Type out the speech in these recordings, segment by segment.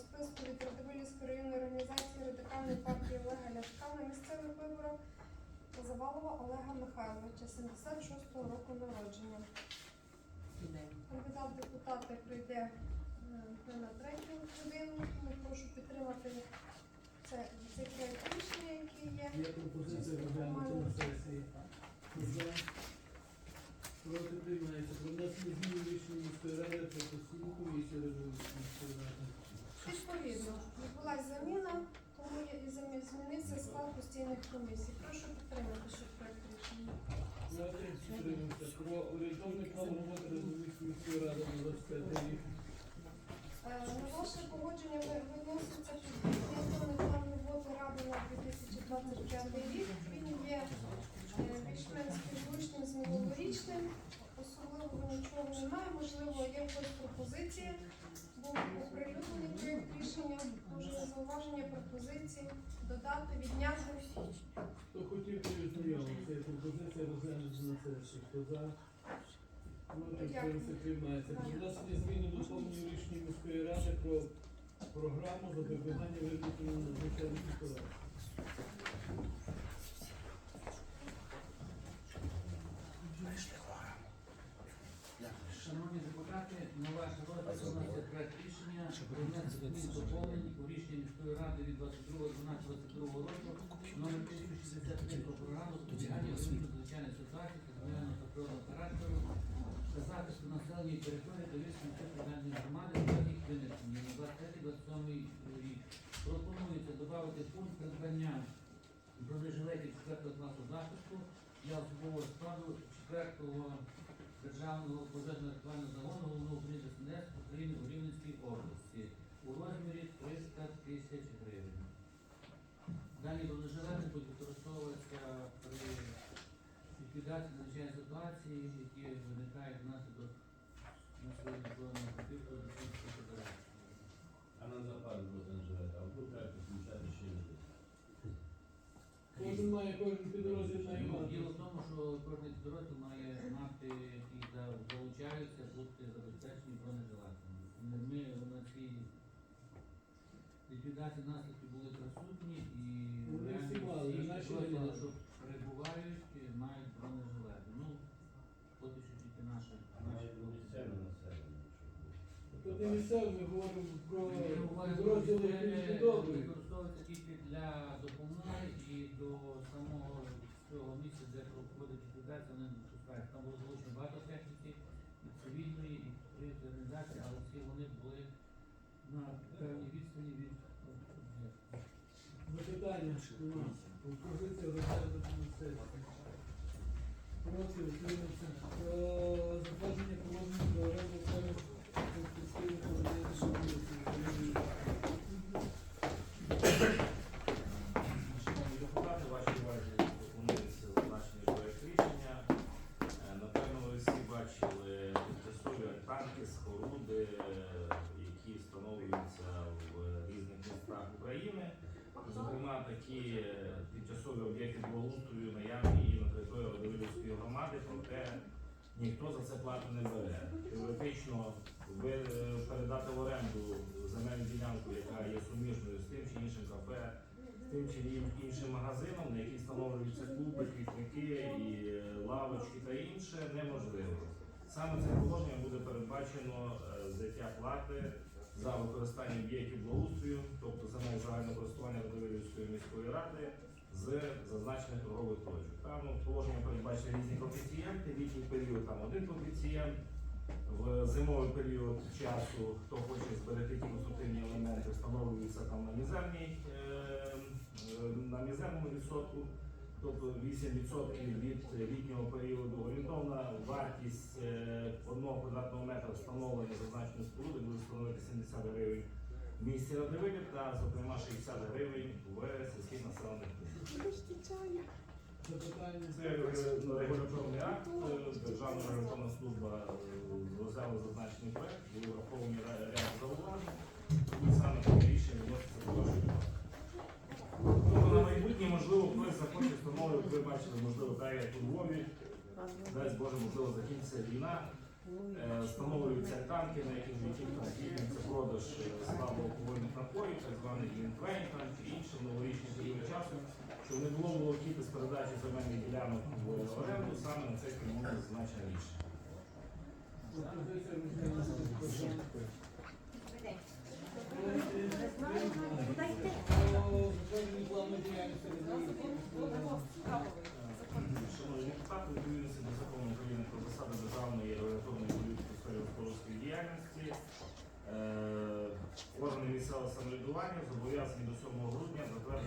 списку від Радивилівської районної організації Радикальної партії Олега Ляшка на місцевих виборах Завалова Олега Михайловича, 76-го року народження. Кандидат депутати прийде е, на третю годину, тому прошу підтримати це, цей проект рішення, який є. Є пропозиція розглянути на сесії. Хто за? Проти приймається. Про внесення змін у рішення міської ради про постійну комісію Радивильської міської ради. Відповідно, відбулася заміна, тому є і замі- змінився склад комісій. Прошу підтримати ще проект рішення. Підтримуємося. Про орієнтовний план роботи Резолюції міської ради університету рік. Е, На ваше погодження ви- виноситься підготовлений план роботи ради на 2025 рік. Він є е, більш-менш підручним з минулорічним. Особливого нічого немає. Можливо, є якась пропозиція. Був оприлюднений проєкт рішення. Може, зауваження, пропозиції, додати, відняти. Хто хотів. Є пропозиція розглянути на сесії. Хто за? Проти утримався, приймається. Про внесення змін у доповнення рішення міської ради про програму запобігання виникнення надзвичайних ситуацій. Шановні депутати, на ваш розгляд вноситься проект рішення. Про внесення змін доповнень у рішення міської ради від 22.12.22 року номер 1063 про програму запобігання виникнення надзвичайних ситуацій та зміненого та природного характеру та захисту населення і території та військової територіальної громади та їх виникнення на 23-27 рік. Пропонується додати пункт придбання бронежилетів 4 класу захисту для особового складу 4 Державного пожежно рятувального загону головного управління ДСНС України у Рівненській області у розмірі 300 тисяч гривень. Дані бронежилети будуть використовуватися при ліквідації надзвичайної ситуації, які виникають внаслідок наслідку збройного конфлікту Російської Федерації. А на запас буде живе, а вдруг треба підключати ще людей. Кожен має, кожен підрозділ має мати. Діло в тому, що кожен підрозділ має мати залучаються бути забезпечені бронежилетами. Ми на цій ліквідації наслідків були присутні і Вони реально всі мали, всі наші не мали. що прибувають, мають бронежилети. Ну, поки що тільки наші. Наші місцеве населення. Тут не місцеве, ми говоримо про підрозділи, які використовується тільки для допомоги і до самого цього місця, де проходить ліквідація, вони не допускають. Там було залучено багато техніки, і цивільної, і підприємства організації, але всі вони були на певній відстані від об'єкту. Запитання нема. Пропозиція розглянути на сесії. Проти утримався. Такі е, тимчасові об'єкти благоустрою наявні і на території Радивилівської громади, проте ніхто за це плату не бере. Теоретично е, передати в оренду земельну ділянку, яка є суміжною з тим чи іншим кафе, з тим чи іншим магазином, на який встановлюються клуби, квітники і е, лавочки та інше, неможливо. Саме це положення буде передбачено взяття плати за використання об'єктів благоустрою, тобто Радивилівської міської ради з зазначених торгових точок. Там ну, положення передбачені різні коефіцієнти, літній період там один коефіцієнт, в зимовий період часу, хто хоче зберегти ті конструктивні елементи, встановлюється там на мізерній е, на мізерному відсотку, тобто 8% від літнього періоду. Орієнтовна вартість е, одного квадратного метра встановлення зазначеної споруди буде становити 70 гривень місті Радивилів та, зокрема, 60 гривень в сільських населених пунктах. Запитання? Це е, регуляторний акт, е, Державна регуляторна служба е, розглянула зазначений проект, були враховані ра- ряд зауважень, і саме таке рішення вноситься до. Тобто на майбутнє, можливо, хтось захоче встановлювати, ви бачили, можливо, так як у Львові, дасть Боже, можливо, закінчиться війна, е, встановлюються танки, на яких там здійснюється продаж е, слабоалкогольних напоїв, так званий Глінтвейн там, чи інші в новорічний період часу, щоб не було волокіти з передачі земельних ділянок в оренду, саме на цей період зазначене рішення. Пропозиція розглянути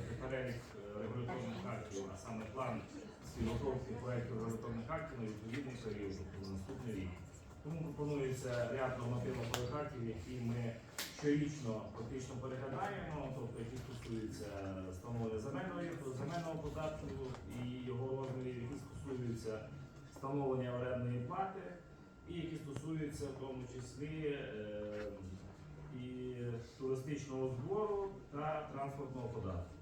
затвердити перелік е, регуляторних актів, а саме план з підготовки проєктів регуляторних актів на відповідний період, тобто на наступний рік. Тому пропонується ряд нормативно-правових актів, які ми щорічно фактично переглядаємо, тобто які стосуються встановлення земельного податку і його розмірів, які стосуються встановлення орендної плати, і які стосуються в тому числі е, і туристичного збору та транспортного податку.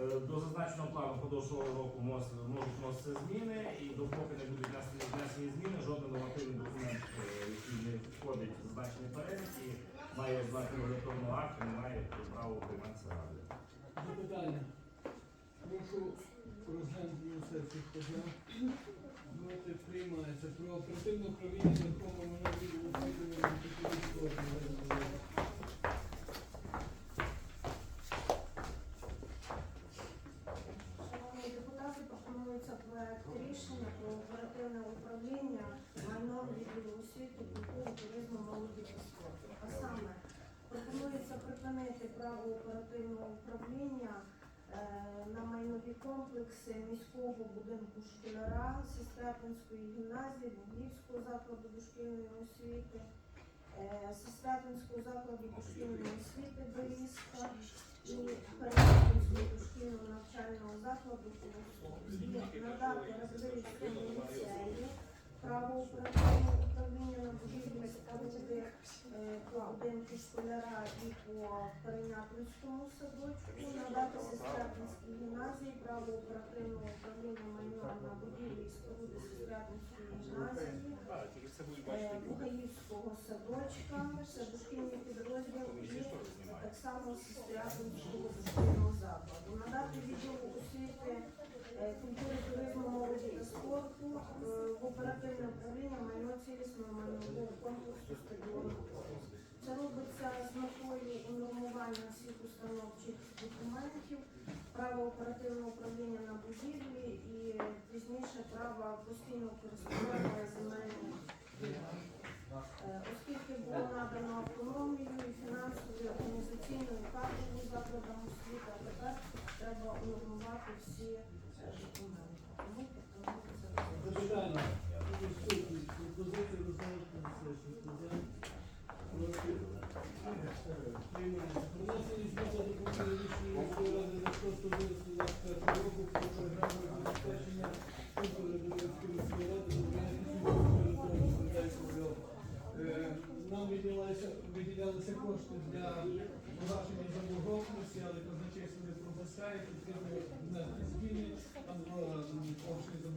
Е, До зазначеного плану подошового року можуть вноситися зміни, і допоки не будуть внесені зміни, жоден нормативний документ, е, який не входить в зазначений перелік і має ознаки регуляторного акту, не має права прийматися радою. Запитання. Прошу розглянути сесії? Проти? Приймається. Про оперативне управління Верховного Міністрів освітлення Миколаївського району. Шановні депутати, пропонується проект рішення про оперативне управління майном відділу освіти, культури, туризму, молоді та спорту. А саме пропонується припинити право оперативного управління е, на майнові комплекси міського будинку школяра, Сестрятинської гімназії, Львівського закладу дошкільної освіти, е, Сестрятинського закладу дошкільної освіти Борізька і Переяславського дошкільного навчального закладу. Надати Радивському ліцею право оперативного управління на будівлі споруди е, по школяра і по Перейняпольському садочку, надати Сестрятинській гімназії право оперативного управління майна на будівлі і споруди Сестрятинської гімназії, е, Бугаївського садочка, це дошкільний підрозділ і так само Сестрятинського дошкільного закладу. Надати відділу освіти е, культури, туризму, молоді та спорту е, в оперативне управління майно цілісного майнового комплексу стадіону. Це робиться з метою унормування всіх установчих документів, право оперативного управління на будівлі і пізніше право постійного користування земельних. Е, Оскільки було надано автономію і фінансову, і організаційну і кадрову закладам освіти, а тепер треба унормувати всі е, документи. Не пропускає, потрібно внести зміни, там порушення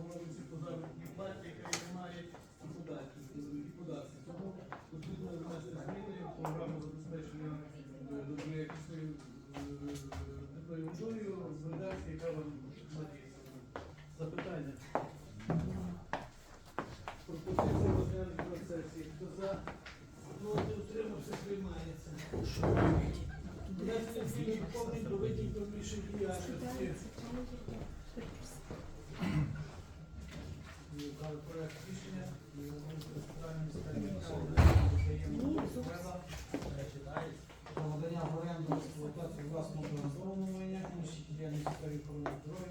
внесення змін доповнень до видів пішої діяльності. Проект рішення проведення в оренду експлуатації власного образованого майна, інші діяльності та охорони здоров'я.